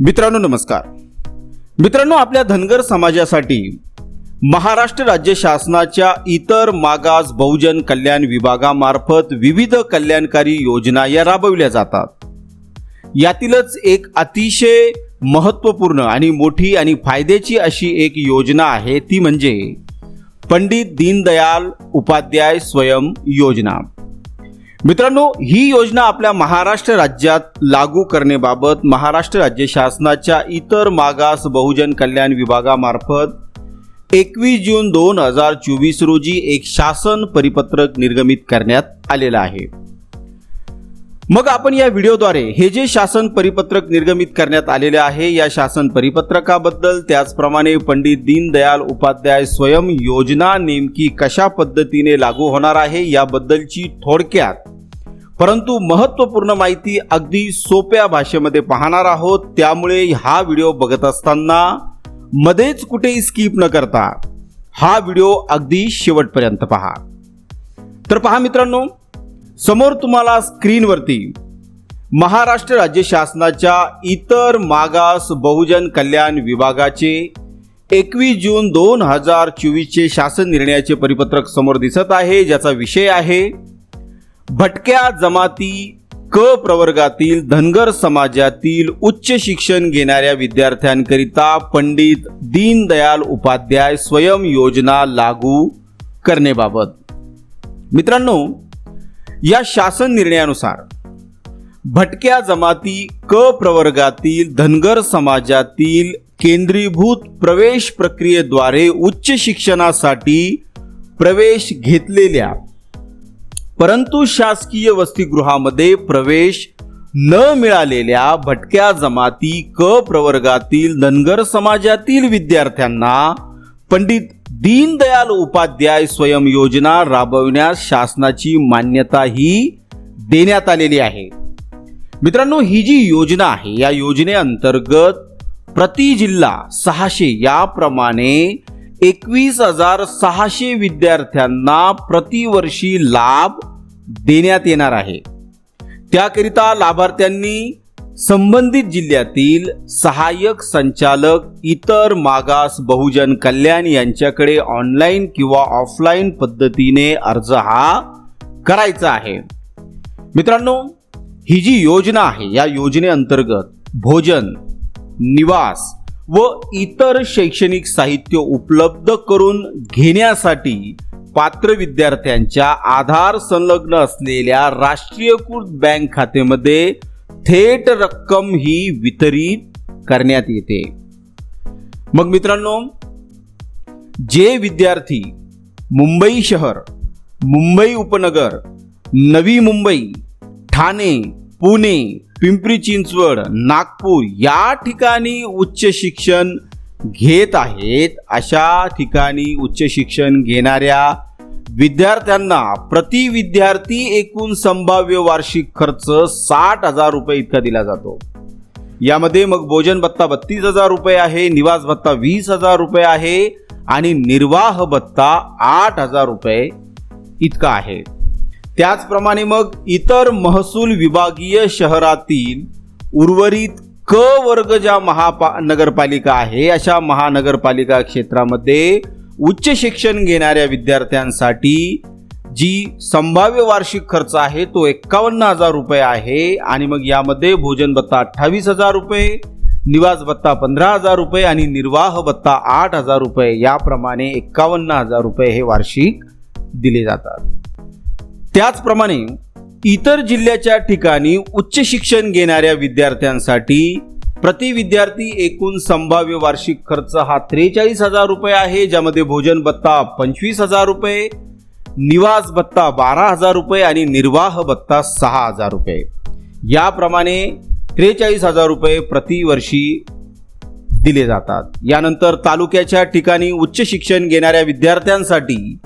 मित्रांनो नमस्कार. मित्रांनो आपल्या धनगर समाजासाठी महाराष्ट्र राज्य शासनाच्या इतर मागास बहुजन कल्याण विभागामार्फत विविध कल्याणकारी योजना या राबविल्या जातात. यातीलच एक अतिशय महत्त्वपूर्ण आणि मोठी आणि फायद्याची अशी एक योजना आहे ती म्हणजे पंडित दीनदयाल उपाध्याय स्वयं योजना. मित्रांनो ही योजना आपल्या महाराष्ट्र राज्यात लागू करण्याबाबत महाराष्ट्र राज्य शासनाच्या इतर मागास बहुजन कल्याण विभागामार्फत एकवीस जून दोन हजार चोवीस रोजी एक शासन परिपत्रक निर्गमित करण्यात आलेलं आहे. मग आपण या व्हिडिओद्वारे हे जे शासन परिपत्रक निर्गमित करण्यात आलेले आहे या शासन परिपत्रकाबद्दल त्याचप्रमाणे पंडित दीनदयाल उपाध्याय स्वयं योजना नेमकी कशा पद्धतीने लागू होणार आहे याबद्दलची थोडक्यात. परंतु महत्त्वपूर्ण माहिती अगदी सोप्या भाषेमध्ये पाहणार आहोत त्यामुळे हा व्हिडिओ बघत असताना मध्येच कुठेही स्किप न करता हा व्हिडिओ अगदी शेवटपर्यंत पहा. तर पहा मित्रांनो समोर तुम्हाला स्क्रीनवरती महाराष्ट्र राज्य शासनाच्या इतर मागास बहुजन कल्याण विभागाचे एकवीस जून दोन हजार चोवीसचे शासन निर्णयाचे परिपत्रक समोर दिसत आहे ज्याचा विषय आहे भटक्या जमाती क प्रवर्गातील धनगर समाजातील उच्च शिक्षण घेणाऱ्या विद्यार्थ्यांकरिता पंडित दीनदयाल उपाध्याय स्वयं योजना लागू करण्याबाबत. मित्रांनो या शासन निर्णयानुसार भटक्या जमाती क प्रवर्गातील धनगर समाजातील केंद्रीभूत प्रवेश प्रक्रियेद्वारे उच्च शिक्षणासाठी प्रवेश घेतलेल्या परंतु शासकीय वसतिगृहामध्ये प्रवेश न मिळालेल्या भटक्या जमाती क प्रवर्गातील धनगर समाजातील विद्यार्थ्यांना पंडित दीनदयाल उपाध्याय स्वयं योजना राबविण्यास शासनाची मान्यता ही देण्यात आलेली आहे. मित्रांनो ही जी योजना आहे या योजनेअंतर्गत प्रति जिल्हा सहाशे याप्रमाणे एकवीस हजार सहाशे विद्यार्थ्यांना प्रतिवर्षी लाभ देण्यात येणार आहे. त्याकरिता लाभार्थ्यांनी संबंधित जिल्ह्यातील सहाय्यक संचालक इतर मागास बहुजन कल्याण यांच्याकडे ऑनलाईन किंवा ऑफलाईन पद्धतीने अर्ज हा करायचा आहे. मित्रांनो ही जी योजना आहे या योजनेअंतर्गत भोजन निवास व इतर शैक्षणिक साहित्य उपलब्ध करून घेण्यासाठी पात्र विद्यार्थ्यांच्या आधार संलग्न असलेल्या राष्ट्रीयकृत बँक खात्यामध्ये थेट रक्कम ही वितरित करण्यात येते. मग मित्रांनो जे विद्यार्थी मुंबई शहर मुंबई उपनगर नवी मुंबई ठाणे पुणे पिंपरी चिंचवड नागपूर या ठिकाणी उच्च शिक्षण घेत आहेत अशा ठिकाणी उच्च शिक्षण घेणाऱ्या विद्यार्थ्यांना प्रति विद्यार्थी एकूण संभाव्य वार्षिक खर्च साठ हजार रुपये इतका दिला जातो. यामध्ये मग भोजन भत्ता बत्तीस हजार रुपये आहे निवास भत्ता वीस हजार रुपये आहे आणि निर्वाह भत्ता आठ हजार रुपये इतका आहे. त्याचप्रमाणे मग इतर महसूल विभागीय शहरातील उर्वरित क वर्ग ज्या महापा नगरपालिका आहे अशा महानगरपालिका क्षेत्रामध्ये उच्च शिक्षण घेणाऱ्या विद्यार्थ्यांसाठी जी संभाव्य वार्षिक खर्च आहे तो एक्कावन्न हजार रुपये आहे. आणि मग यामध्ये भोजन भत्ता अठ्ठावीस हजार रुपये निवास भत्ता पंधरा हजार रुपये आणि निर्वाह भत्ता आठ हजार रुपये. याप्रमाणे एक्कावन्न हजार रुपये हे वार्षिक दिले जातात. त्याचप्रमाणे इतर जिल्ह्याच्या ठिकाणी उच्च शिक्षण घेणाऱ्या विद्यार्थ्यांसाठी प्रति विद्यार्थी एकूण संभाव्य वार्षिक खर्च हा त्रेचाळीस हजार रुपये आहे ज्यामध्ये भोजन भत्ता पंचवीस हजार रुपये निवास भत्ता बारा हजार रुपये आणि निर्वाह भत्ता सहा हजार रुपये. याप्रमाणे त्रेचाळीस हजार रुपये प्रतिवर्षी दिले जातात. यानंतर तालुक्याच्या ठिकाणी उच्च शिक्षण घेणाऱ्या विद्यार्थ्यांसाठी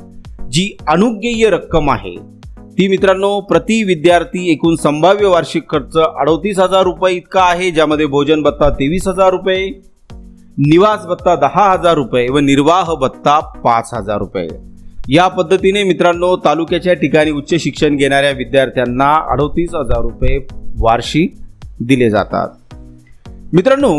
जी अनुज्ञेय रक्कम आहे ती मित्रांनो प्रति विद्यार्थी एकूण संभाव्य वार्षिक खर्च अडोतीस हजार रुपये इतका आहे ज्यामध्ये भोजन भत्ता तेवीस हजार रुपये निवास भत्ता दहा हजार रुपये व निर्वाह भत्ता पाच हजार रुपये. या पद्धतीने मित्रांनो तालुक्याच्या ठिकाणी उच्च शिक्षण घेणाऱ्या विद्यार्थ्यांना अडोतीस हजार रुपये वार्षिक दिले जातात. मित्रांनो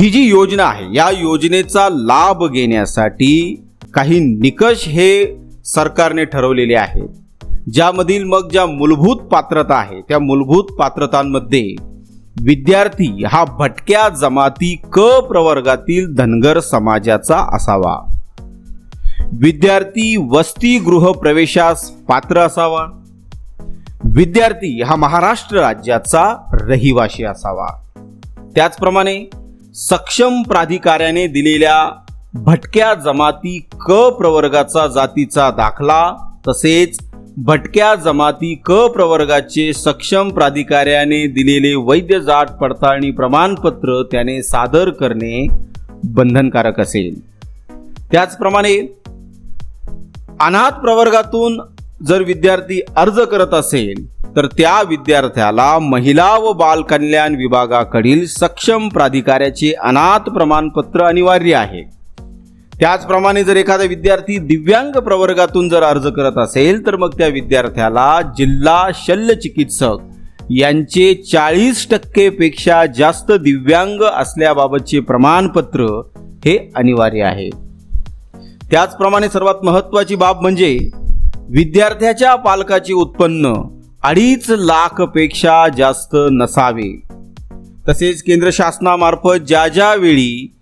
ही जी योजना आहे या योजनेचा लाभ घेण्यासाठी काही निकष हे सरकारने ठरवलेले आहेत. ज्यामधील मग ज्या मूलभूत पात्रता आहे त्या मूलभूत पात्रतांमध्ये विद्यार्थी हा भटक्या जमाती क प्रवर्गातील धनगर समाजाचा असावा. विद्यार्थी वसतिगृह प्रवेशास पात्र असावा. विद्यार्थी हा महाराष्ट्र राज्याचा रहिवासी असावा. त्याचप्रमाणे सक्षम प्राधिकाऱ्याने दिलेल्या भटक्या जमाती क प्रवर्गाचा जातीचा दाखला तसेच भटक्या जमाती क प्रवर्गाचे सक्षम प्राधिकाऱ्याने दिलेले वैद्य जात पडताळणी प्रमाणपत्र त्याने सादर करणे बंधनकारक असेल. त्याचप्रमाणे अनाथ प्रवर्गातून जर विद्यार्थी अर्ज करत असेल तर त्या विद्यार्थ्याला महिला व बालकल्याण विभागाकडील सक्षम प्राधिकाऱ्याचे अनाथ प्रमाणपत्र अनिवार्य आहे. त्याचप्रमाणे जर एखादा विद्यार्थी दिव्यांग प्रवर्गातून जर अर्ज करत असेल तर मग त्या विद्यार्थ्याला जिल्हा शल्य चिकित्सक यांचे चाळीस टक्केपेक्षा जास्त दिव्यांग असल्याबाबतचे प्रमाणपत्र हे अनिवार्य आहे. त्याचप्रमाणे सर्वात महत्त्वाची बाब म्हणजे विद्यार्थ्याच्या पालकाचे उत्पन्न अडीच लाखपेक्षा जास्त नसावे. तसेच केंद्र शासनामार्फत ज्या ज्या वेळी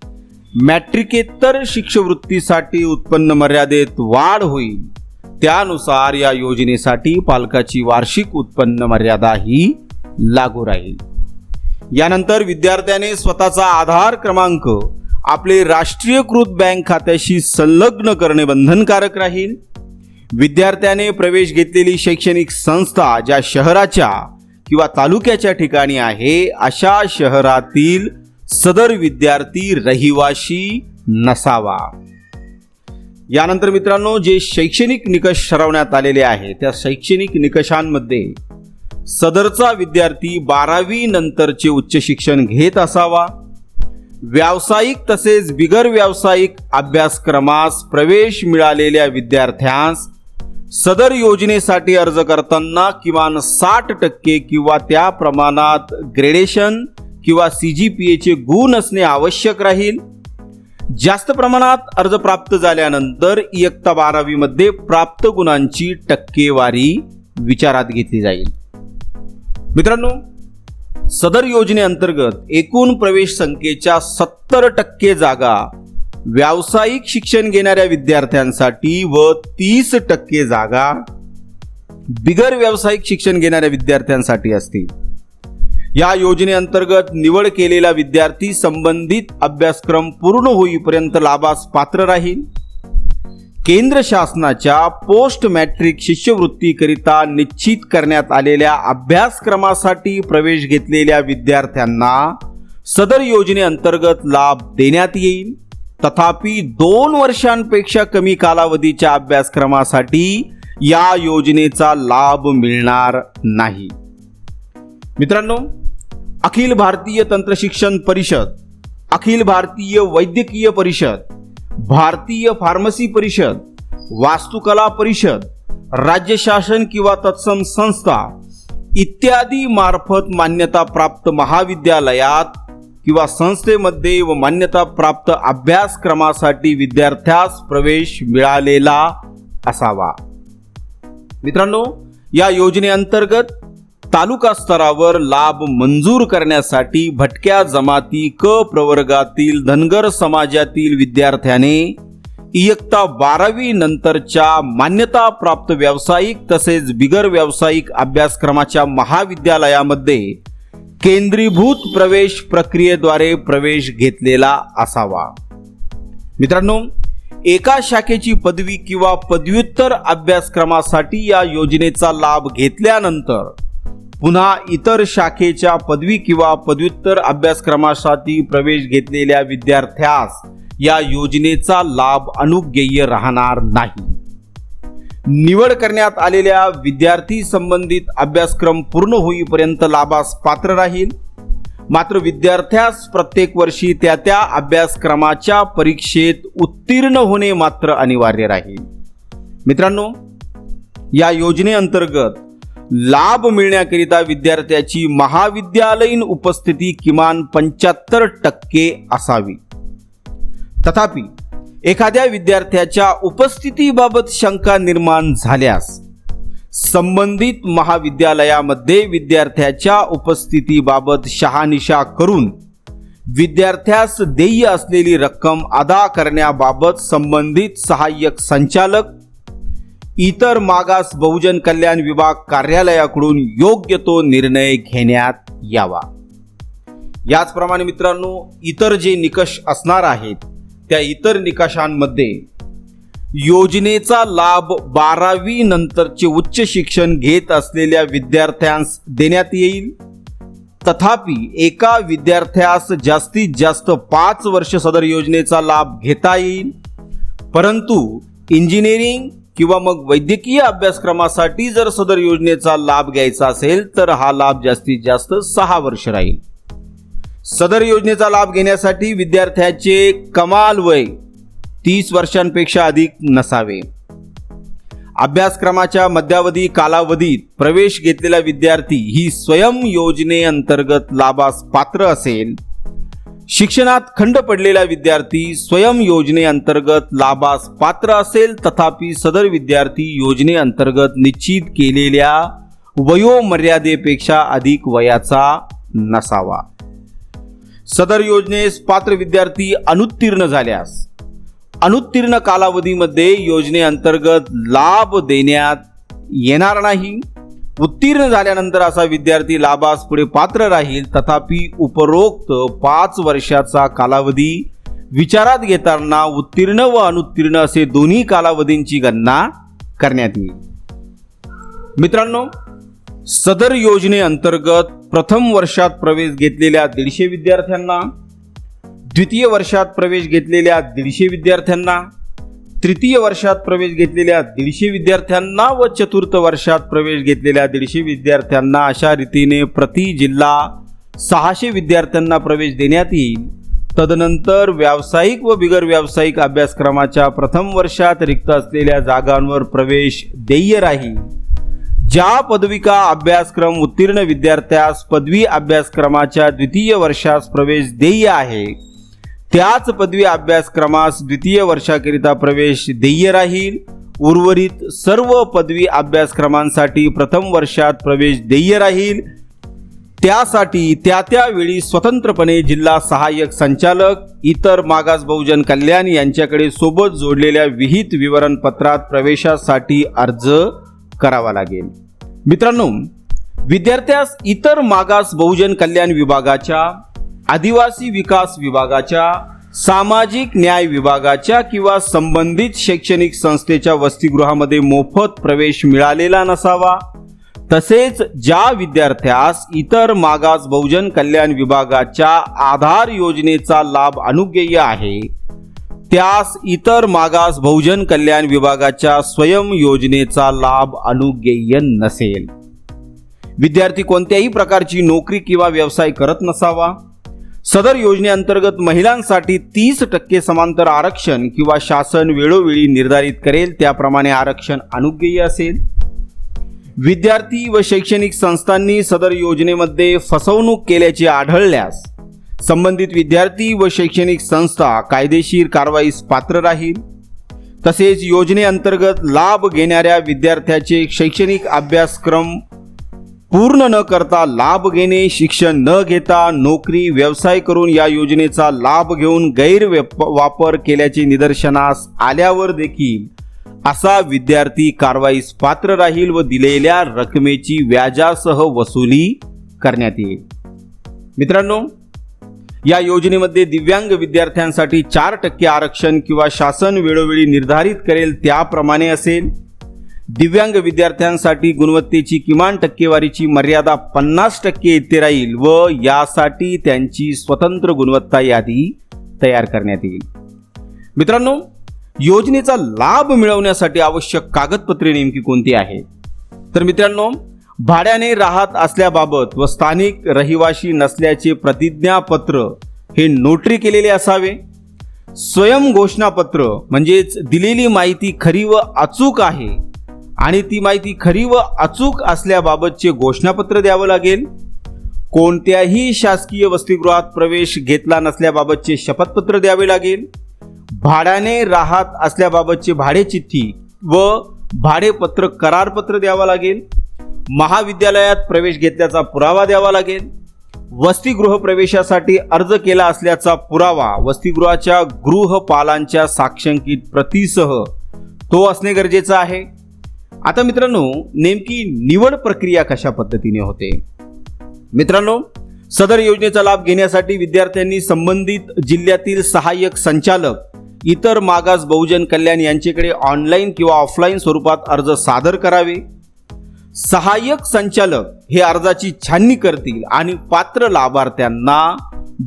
मॅट्रिकेतर शिष्यवृत्तीसाठी उत्पन्न मर्यादेत वाढ होईल. त्यानुसार या योजनेसाठी पालकाची वार्षिक उत्पन्न मर्यादा ही लागू राहील. यानंतर विद्यार्थ्याने स्वतःचा आधार क्रमांक आपले राष्ट्रीयकृत बँक खात्याशी संलग्न करणे बंधनकारक राहील. विद्यार्थ्याने प्रवेश घेतलेली शैक्षणिक संस्था ज्या शहराच्या किंवा तालुक्याच्या ठिकाणी आहे अशा शहरातील सदर विद्यार्थी रहिवाशी नसावा. यानंतर मित्रांनो जे शैक्षणिक निकष ठरवण्यात आलेले आहे त्या शैक्षणिक निकषांमध्ये सदरचा विद्यार्थी बारावी नंतरचे उच्च शिक्षण घेत असावा. व्यावसायिक तसेच बिगर व्यावसायिक अभ्यासक्रमास प्रवेश मिळालेल्या विद्यार्थ्यांस सदर योजनेसाठी अर्ज करताना किमान साठ टक्के किंवा त्या प्रमाणात ग्रेडेशन किंवा सी जी पी एचे गुण असणे आवश्यक राहील. जास्त प्रमाणात अर्ज प्राप्त झाल्यानंतर इयत्ता बारावीमध्ये प्राप्त गुणांची टक्केवारी विचारात घेतली जाईल. मित्रांनो सदर योजनेअंतर्गत एकूण प्रवेश संख्येच्या सत्तर टक्के जागा व्यावसायिक शिक्षण घेणाऱ्या विद्यार्थ्यांसाठी व तीस टक्के जागा बिगर व्यावसायिक शिक्षण घेणाऱ्या विद्यार्थ्यांसाठी असतील. या योजनेअंतर्गत निवड केलेला विद्यार्थी संबंधित अभ्यासक्रम पूर्ण होईपर्यंत लाभास पात्र राहील. केंद्र शासनाच्या पोस्ट मॅट्रिक शिष्यवृत्तीकरिता निश्चित करण्यात आलेल्या अभ्यासक्रमासाठी प्रवेश घेतलेल्या विद्यार्थ्यांना सदर योजनेअंतर्गत लाभ देण्यात येईल. तथापि दोन वर्षांपेक्षा कमी कालावधीच्या अभ्यासक्रमासाठी या योजनेचा लाभ मिळणार नाही. मित्रांनो अखिल भारतीय तंत्रशिक्षण परिषद अखिल भारतीय वैद्यकीय परिषद भारतीय फार्मसी परिषद वास्तुकला परिषद राज्य शासन किंवा तत्सम संस्था इत्यादी मार्फत मान्यता प्राप्त महाविद्यालयात किंवा संस्थेमध्ये व मान्यता प्राप्त अभ्यासक्रमासाठी विद्यार्थ्यास प्रवेश मिळालेला असावा. मित्रांनो या योजनेअंतर्गत तालुका स्तरावर लाभ मंजूर करण्यासाठी भटक्या जमाती क प्रवर्गातील धनगर समाजातील विद्यार्थ्याने इयत्ता बारावी नंतरच्या मान्यता प्राप्त व्यावसायिक तसेच बिगर व्यावसायिक अभ्यासक्रमाच्या महाविद्यालयामध्ये केंद्रीभूत प्रवेश प्रक्रियेद्वारे प्रवेश घेतलेला असावा. मित्रांनो एका शाखेची पदवी किंवा पदव्युत्तर अभ्यासक्रमासाठी या योजनेचा लाभ घेतल्यानंतर पुन्हा इतर शाखेच्या पदवी किंवा पदव्युत्तर अभ्यासक्रमासाठी प्रवेश घेतलेल्या विद्यार्थ्यास या योजनेचा लाभ अनुज्ञेय राहणार नाही. निवड करण्यात आलेल्या विद्यार्थी संबंधित अभ्यासक्रम पूर्ण होईपर्यंत लाभास पात्र राहील. मात्र विद्यार्थ्यास प्रत्येक वर्षी त्या त्या अभ्यासक्रमाच्या परीक्षेत उत्तीर्ण होणे मात्र अनिवार्य राहील. मित्रांनो या योजनेअंतर्गत लाभ मिळण्याकरिता विद्यार्थ्याची महाविद्यालयीन उपस्थिती किमान पंच्याहत्तर टक्के असावी. तथापि एखाद्या विद्यार्थ्याच्या उपस्थितीबाबत शंका निर्माण झाल्यास संबंधित महाविद्यालयामध्ये विद्यार्थ्याच्या उपस्थितीबाबत शहानिशा करून विद्यार्थ्यास देय असलेली रक्कम अदा करण्याबाबत संबंधित सहाय्यक संचालक इतर मागास बहुजन कल्याण विभाग कार्यालयाकडून योग्य तो निर्णय घेण्यात यावा. याचप्रमाणे मित्रांनो इतर जे निकष असणार आहेत त्या इतर निकषांमध्ये योजनेचा लाभ बारावी नंतरचे उच्च शिक्षण घेत असलेल्या विद्यार्थ्यांस देण्यात येईल. तथापि एका विद्यार्थ्यास जास्तीत जास्त पाच वर्ष सदर योजनेचा लाभ घेता येईल. परंतु इंजिनिअरिंग किंवा मग वैद्यकीय अभ्यासक्रमासाठी जर सदर योजनेचा लाभ घ्यायचा असेल तर हा लाभ जास्तीत जास्त सहा वर्ष राहील. सदर योजनेचा लाभ घेण्यासाठी विद्यार्थ्याचे कमाल वय तीस वर्षांपेक्षा अधिक नसावे. अभ्यासक्रमाच्या मध्यावधी कालावधीत प्रवेश घेतलेला विद्यार्थी ही स्वयं योजनेअंतर्गत लाभास पात्र असेल. शिक्षणात खंड पडलेला विद्यार्थी स्वयं योजनेअंतर्गत लाभास पात्र असेल तथापि सदर विद्यार्थी योजनेअंतर्गत निश्चित केलेल्या वयोमर्यादेपेक्षा अधिक वयाचा नसावा. सदर योजनेस पात्र विद्यार्थी अनुत्तीर्ण झाल्यास अनुत्तीर्ण कालावधीमध्ये योजनेअंतर्गत लाभ देण्यात येणार नाही. उत्तीर्ण झाल्यानंतर असा विद्यार्थी लाभास पुढे पात्र राहील. तथापि उपरोक्त पाच वर्षाचा कालावधी विचारात घेताना उत्तीर्ण व अनुत्तीर्ण असे दोन्ही कालावधींची गणना करण्यात येईल. मित्रांनो सदर योजनेअंतर्गत प्रथम वर्षात प्रवेश घेतलेल्या दीडशे विद्यार्थ्यांना द्वितीय वर्षात प्रवेश घेतलेल्या दीडशे विद्यार्थ्यांना तृतीय वर्षात प्रवेश घेतलेल्या दीडशे विद्यार्थ्यांना व चतुर्थ वर्षात प्रवेश घेतलेल्या दीडशे विद्यार्थ्यांना अशा रीतीने प्रति जिल्हा सहाशे विद्यार्थ्यांना प्रवेश देण्यात येईल. तदनंतर व्यावसायिक व बिगर व्यावसायिक अभ्यासक्रमाच्या प्रथम वर्षात रिक्त असलेल्या जागांवर प्रवेश देय राहील. ज्या पदविका अभ्यासक्रम उत्तीर्ण विद्यार्थ्यास पदवी अभ्यासक्रमाच्या द्वितीय वर्षास प्रवेश देय आहे त्याच पदवी अभ्यासक्रमास द्वितीय वर्षाकरिता प्रवेश देय राहील. उर्वरित सर्व पदवी अभ्यासक्रमांसाठी प्रथम वर्षात प्रवेश देय राहील. त्यासाठी त्या त्यावेळी स्वतंत्रपणे जिल्हा सहाय्यक संचालक इतर मागास बहुजन कल्याण यांच्याकडे सोबत जोडलेल्या विहित विवरणपत्रात प्रवेशासाठी अर्ज करावा लागेल. मित्रांनो विद्यार्थ्यास इतर मागास बहुजन कल्याण विभागाच्या आदिवासी विकास विभागाच्या सामाजिक न्याय विभागाच्या किंवा संबंधित शैक्षणिक संस्थेच्या वसतिगृहामध्ये मोफत प्रवेश मिळालेला नसावा. तसेच ज्या विद्यार्थ्यास इतर मागास बहुजन कल्याण विभागाच्या आधार योजनेचा लाभ अनुग्रह आहे त्यास इतर मागास बहुजन कल्याण विभागाच्या स्वयं योजनेचा लाभ अनुग्रह नसेल. विद्यार्थी कोणत्याही प्रकारची नोकरी किंवा व्यवसाय करत नसावा. सदर योजनेअंतर्गत महिलांसाठी तीस टक्के समांतर आरक्षण किंवा शासन वेळोवेळी निर्धारित करेल त्याप्रमाणे आरक्षण अनुग्रह असेल. विद्यार्थी व शैक्षणिक संस्थांनी सदर योजनेमध्ये फसवणूक केल्याचे आढळल्यास संबंधित विद्यार्थी व शैक्षणिक संस्था कायदेशीर कारवाईस पात्र राहील. तसेच योजनेअंतर्गत लाभ घेणाऱ्या विद्यार्थ्याचे शैक्षणिक अभ्यासक्रम पूर्ण न करता लाभ घेणे शिक्षण न घेता नोकरी व्यवसाय करून या योजनेचा लाभ घेऊन गैरव्यप वापर केल्याचे निदर्शनास आल्यावर देखील असा विद्यार्थी कारवाईस पात्र राहील व दिलेल्या रकमेची व्याजासह वसुली करण्यात येईल. मित्रांनो या योजनेमध्ये दिव्यांग विद्यार्थ्यांसाठी चार टक्के आरक्षण किंवा शासन वेळोवेळी निर्धारित करेल त्याप्रमाणे असेल. दिव्यांग विद्यार्थ्यांसाठी गुणवत्तेची किमान टक्केवारीची मर्यादा पन्नास टक्के इतके राहील व यासाठी त्यांची स्वतंत्र गुणवत्ता यादी तयार करण्यात येईल. मित्रांनो योजनेचा लाभ मिळवण्यासाठी आवश्यक कागदपत्रे नेमकी कोणती आहेत? तर मित्रांनो भाड्याने राहत असल्याबाबत व स्थानिक रहिवाशी नसल्याचे प्रतिज्ञापत्र हे नोटरी केलेले असावे. स्वयं घोषणापत्र म्हणजेच दिलेली माहिती खरी व अचूक आहे आणि ती माहिती खरी व अचूक असल्याबाबतचे घोषणापत्र द्यावं लागेल. कोणत्याही शासकीय वसतिगृहात प्रवेश घेतला नसल्याबाबतचे शपथपत्र द्यावे लागेल. भाड्याने राहत असल्याबाबतचे भाडेचिठ्ठी व भाडेपत्र करारपत्र द्यावा लागेल. महाविद्यालयात प्रवेश घेतल्याचा पुरावा द्यावा लागेल. वसतिगृह प्रवेशासाठी अर्ज केला असल्याचा पुरावा वसतिगृहाच्या गृहपालांच्या साक्षंकित प्रतीसह तो असणे गरजेचं आहे. आता मित्रांनो नेमकी निवड प्रक्रिया कशा पद्धतीने होते? मित्रांनो सदर योजनेचा लाभ घेण्यासाठी विद्यार्थ्यांनी संबंधित जिल्ह्यातील सहाय्यक संचालक इतर मागास बहुजन कल्याण यांच्याकडे ऑनलाईन किंवा ऑफलाईन स्वरूपात अर्ज सादर करावे. सहाय्यक संचालक हे अर्जाची छाननी करतील आणि पात्र लाभार्थ्यांना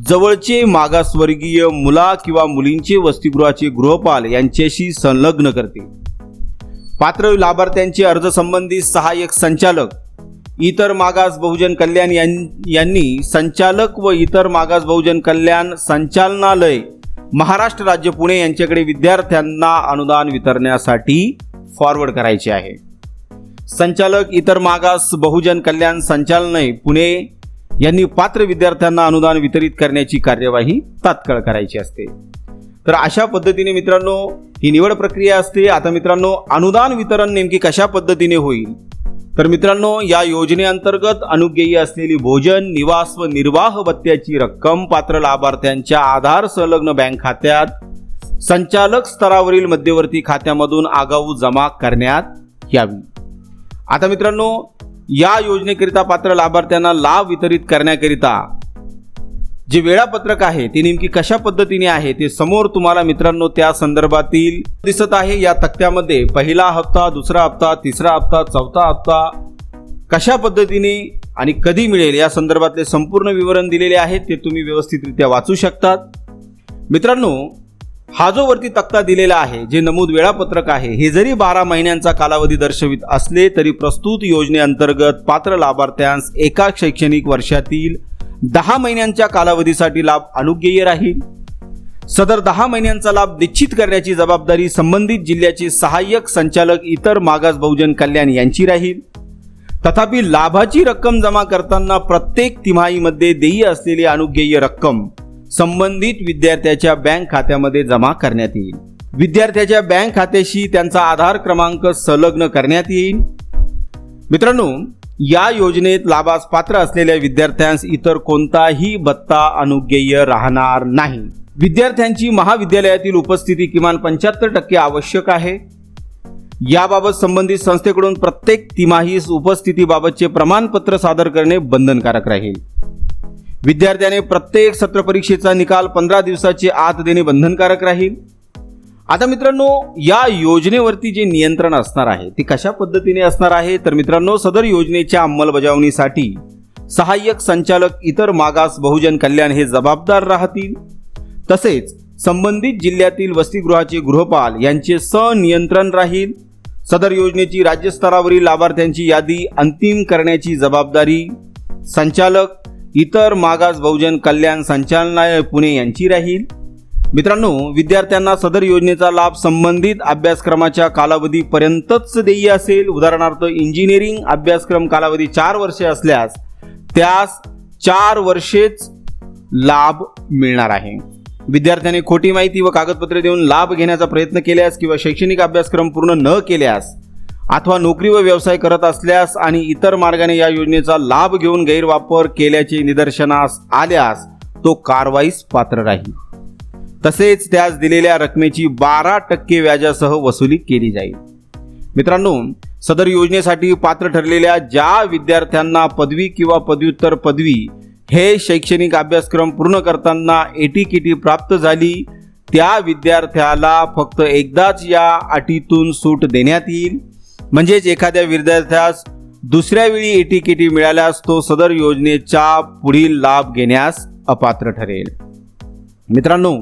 जवळचे मागासवर्गीय मुला किंवा मुलींचे वसतिगृहाचे गृहपाल यांच्याशी संलग्न करतील. पात्र लाभार्थ्यांचे अर्ज संबंधित सहाय्यक संचालक इतर मागास बहुजन कल्याण यां- यांनी संचालक व इतर मागास बहुजन कल्याण संचालनालय महाराष्ट्र राज्य पुणे यांच्याकडे विद्यार्थ्यांना अनुदान वितरण्यासाठी फॉरवर्ड करायचे आहे. संचालक इतर मागास बहुजन कल्याण संचालनालय पुणे यांनी पात्र विद्यार्थ्यांना अनुदान वितरित करण्याची कार्यवाही तात्काळ करायची असते. तर अशा पद्धतीने मित्रांनो ही निवड प्रक्रिया असते. आता मित्रांनो अनुदान वितरण नेमकी कशा पद्धतीने होईल? तर मित्रांनो या योजनेअंतर्गत अनुज्ञेय असलेली भोजन निवास व निर्वाह भत्त्याची रक्कम पात्र लाभार्थ्यांच्या आधार संलग्न बँक खात्यात संचालक स्तरावरील मध्यवर्ती खात्यामधून आगाऊ जमा करण्यात यावी. आता मित्रांनो या योजनेकरिता पात्र लाभार्थ्यांना लाभ वितरित करण्याकरिता जे वेळापत्रक आहे ते नेमकी कशा पद्धतीने आहे ते समोर तुम्हाला मित्रांनो त्या संदर्भातील दिसत आहे. या तक्त्यामध्ये पहिला हप्ता दुसरा हप्ता तिसरा हप्ता चौथा हप्ता कशा पद्धतीने आणि कधी मिळेल या संदर्भातले संपूर्ण विवरण दिलेले आहेत ते तुम्ही व्यवस्थितरित्या वाचू शकतात. मित्रांनो हा जो वरती तक्ता दिलेला आहे जे नमूद वेळापत्रक आहे हे जरी बारा महिन्यांचा कालावधी दर्शवित असले तरी प्रस्तुत योजनेअंतर्गत पात्र लाभार्थ्यांस एका शैक्षणिक वर्षातील दहा महिन्यांच्या कालावधीसाठी लाभ अनुज्ञेय राहील. सदर दहा महिन्यांचा लाभ निश्चित करण्याची जबाबदारी संबंधित जिल्ह्याचे सहाय्यक संचालक इतर मागास बहुजन कल्याण यांची राहील. तथापि लाभाची रक्कम जमा करताना प्रत्येक तिमाहीमध्ये देय असलेली अनुज्ञेय रक्कम संबंधित विद्यार्थ्याच्या बँक खात्यामध्ये जमा करण्यात येईल. विद्यार्थ्याच्या बँक खात्याशी त्यांचा आधार क्रमांक संलग्न करण्यात येईल. मित्रांनो या योजनेत लाभास पात्र असलेल्या विद्यार्थ्यांस इतर कोणताही भत्ता अनुज्ञेय राहणार नाही. विद्यार्थ्यांची महाविद्यालयातील उपस्थिती किमान पंच्याहत्तर टक्के आवश्यक आहे. याबाबत संबंधित संस्थेकडून प्रत्येक तिमाहीस उपस्थितीबाबतचे प्रमाणपत्र सादर करणे बंधनकारक राहील. विद्यार्थ्याने प्रत्येक सत्र परीक्षेचा निकाल पंधरा दिवसाचे आत देणे बंधनकारक राहील. आता मित्रांनो या योजनेवरती जे नियंत्रण असणार आहे ते कशा पद्धतीने असणार आहे? तर मित्रांनो सदर योजनेच्या अंमलबजावणीसाठी सहाय्यक संचालक इतर मागास बहुजन कल्याण हे जबाबदार राहतील. तसेच संबंधित जिल्ह्यातील वसतिगृहाचे गृहपाल यांचे सनियंत्रण राहील. सदर योजनेची राज्यस्तरावरील लाभार्थ्यांची यादी अंतिम करण्याची जबाबदारी संचालक इतर मागास बहुजन कल्याण संचालनालय पुणे यांची राहील. मित्रांनो विद्यार्थ्यांना सदर योजनेचा लाभ संबंधित अभ्यासक्रमाच्या कालावधीपर्यंतच देय असेल. उदाहरणार्थ इंजिनिअरिंग अभ्यासक्रम कालावधी चार वर्षे असल्यास त्यास चार वर्षेच लाभ मिळणार आहे. विद्यार्थ्याने खोटी माहिती व कागदपत्रे देऊन लाभ घेण्याचा प्रयत्न केल्यास किंवा शैक्षणिक अभ्यासक्रम पूर्ण न केल्यास अथवा नोकरी व व्यवसाय करत असल्यास आणि इतर मार्गाने या योजनेचा लाभ घेऊन गैरवापर केल्याचे निदर्शनास आल्यास तो कारवाईस पात्र राहील. तसेच त्यास दिलेल्या रकमेची बारा टक्के व्याजासह वसुली केली जाईल. मित्रांनो सदर योजनेसाठी पात्र ठरलेल्या ज्या विद्यार्थ्यांना पदवी किंवा पदव्युत्तर पदवी हे शैक्षणिक अभ्यासक्रम पूर्ण करताना एटी किटी प्राप्त झाली त्या विद्यार्थ्याला फक्त एकदाच या अटीतून सूट देण्यात येईल. म्हणजेच एखाद्या विद्यार्थ्यास दुसऱ्या वेळी एटी किटी मिळाल्यास तो सदर योजनेचा पुढील लाभ घेण्यास अपात्र ठरेल. मित्रांनो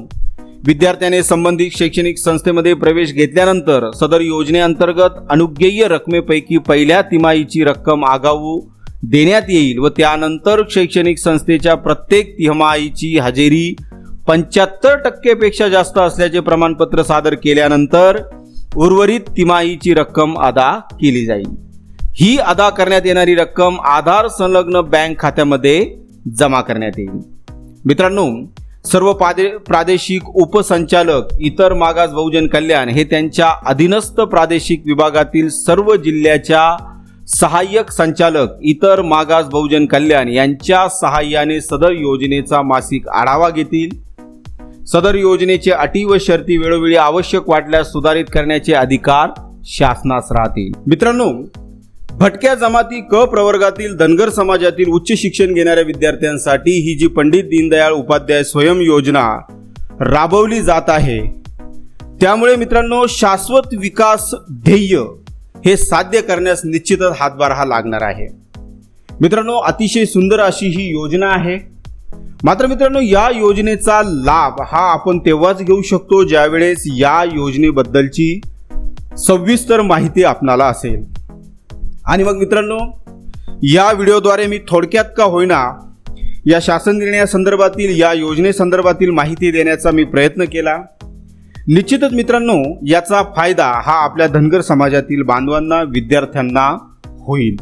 विद्यार्थ्याने संबंधित शैक्षणिक संस्थेमध्ये प्रवेश घेतल्यानंतर सदर योजनेअंतर्गत अनुज्ञेय रकमेपैकी पहिल्या तिमाहीची रक्कम आगाऊ देण्यात येईल व त्यानंतर शैक्षणिक संस्थेच्या प्रत्येक तिमाहीची हजेरी पंच्याहत्तर टक्केपेक्षा जास्त असल्याचे प्रमाणपत्र सादर केल्यानंतर उर्वरित तिमाहीची रक्कम अदा केली जाईल. ही अदा करण्यात येणारी रक्कम आधार संलग्न बँक खात्यामध्ये जमा करण्यात येईल. मित्रांनो सर्व पादे प्रादेशिक उपसंचालक इतर मागास बहुजन कल्याण हे त्यांच्या अधीनस्थ प्रादेशिक विभागातील सर्व जिल्ह्याच्या सहाय्यक संचालक इतर मागास बहुजन कल्याण यांच्या सहाय्याने सदर योजनेचा मासिक आढावा घेतील. सदर योजनेचे अटी व शर्ती वेळोवेळी आवश्यक वाटल्यास सुधारित करण्याचे अधिकार शासनास राहतील. मित्रांनो भटक्या जमाती क प्रवर्गातील धनगर समाजातील उच्च शिक्षण घेणाऱ्या विद्यार्थ्यांसाठी ही जी पंडित दीनदयाळ उपाध्याय स्वयं योजना राबवली जात आहे. त्यामुळे मित्रांनो शाश्वत विकास ध्येय हे साध्य करण्यास निश्चितच हातभार हा लागणार आहे. मित्रांनो अतिशय सुंदर अशी ही योजना आहे. मात्र मित्रांनो या योजनेचा लाभ हा आपण तेव्हाच घेऊ शकतो ज्यावेळेस या योजनेबद्दलची सविस्तर माहिती आपणाला असेल. आणि मग मित्रांनो या व्हिडिओद्वारे मी थोडक्यात का होईना या शासन निर्णयासंदर्भातील या योजनेसंदर्भातील माहिती देण्याचा मी प्रयत्न केला. निश्चितच मित्रांनो याचा फायदा हा आपल्या धनगर समाजातील बांधवांना विद्यार्थ्यांना होईल.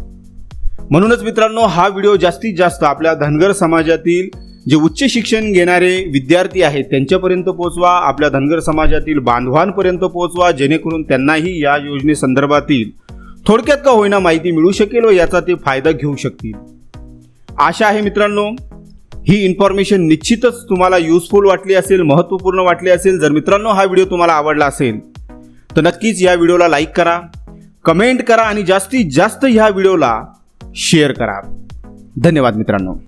म्हणूनच मित्रांनो हा व्हिडिओ जास्तीत जास्त आपल्या धनगर समाजातील जे उच्च शिक्षण घेणारे विद्यार्थी आहेत त्यांच्यापर्यंत पोहोचवा आपल्या धनगर समाजातील बांधवांपर्यंत पोहोचवा जेणेकरून त्यांनाही या योजनेसंदर्भातील थोडक्यात का होईना माहिती मिळू शकेल व याचा ते फायदा घेऊ शकतील? आशा आहे मित्रांनो ही इन्फॉर्मेशन निश्चितच तुम्हाला युजफुल वाटली असेल महत्त्वपूर्ण वाटली असेल. जर मित्रांनो हा व्हिडिओ तुम्हाला आवडला असेल तर नक्कीच या व्हिडिओला लाईक करा कमेंट करा आणि जास्तीत जास्त ह्या व्हिडिओला शेअर करा. धन्यवाद मित्रांनो.